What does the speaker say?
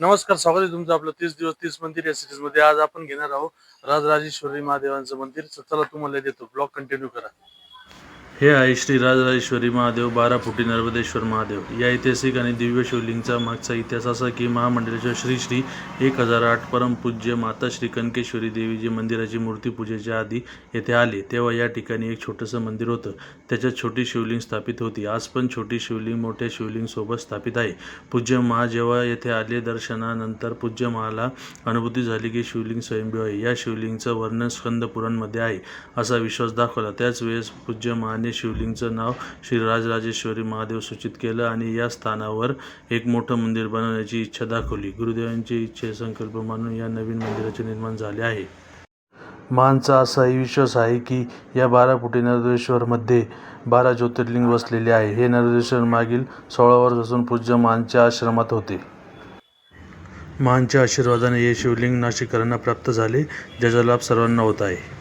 नमस्कार स्वागत आहे तुमचं आपलं तीस दिवस तीस मंदिर या सिरीजमध्ये. आज आपण घेणार आहोत राजराजेश्वरी महादेवांचं मंदिर. चला तुम्हाला देतो. ब्लॉग कंटिन्यू करा. हे आहे श्री राजराजेश्वरी महादेव बारा फुटी नर्मदेश्वर महादेव. या ऐतिहासिक आणि दिव्य शिवलिंगचा मागचा इतिहास असा की महामंडळाच्या श्री श्री एक हजार आठ परमपूज्य माता श्री कनकेश्वरी देवीजी मंदिराची मूर्ती पूजेच्या आधी येथे आले. तेव्हा या ठिकाणी एक छोटंसं मंदिर होतं. त्याच्यात छोटी शिवलिंग स्थापित होती. आज पण छोटी शिवलिंग मोठ्या शिवलिंगसोबत स्थापित आहे. पूज्य महा जेव्हा येथे आले दर्शनानंतर पूज्य महाला अनुभूती झाली की शिवलिंग स्वयंभू आहे. या शिवलिंगचं वर्णन स्कंदपुराणमध्ये आहे असा विश्वास दाखवला. त्याच वेळेस पूज्य महाने शिवलिंगचं नाव श्रीराजराजेश्वरी महादेव सूचित केलं आणि या स्थानावर एक मोठं मंदिर बनवण्याची इच्छा दाखवली. गुरुदेवांची इच्छे संकल्प मानून या नवीन मंदिराचे निर्माण झाले आहे. मानचा असाही विश्वास आहे की या बारा फुटी नरदेश्वरमध्ये बारा ज्योतिर्लिंग वसलेले आहे. हे नरदेश्वर मागील सोळा वर्षापासून पूज्य मानच्या आश्रमात होते. मानच्या आशीर्वादाने हे शिवलिंग नाशिककरांना प्राप्त झाले ज्याचा लाभ सर्वांना होत आहे.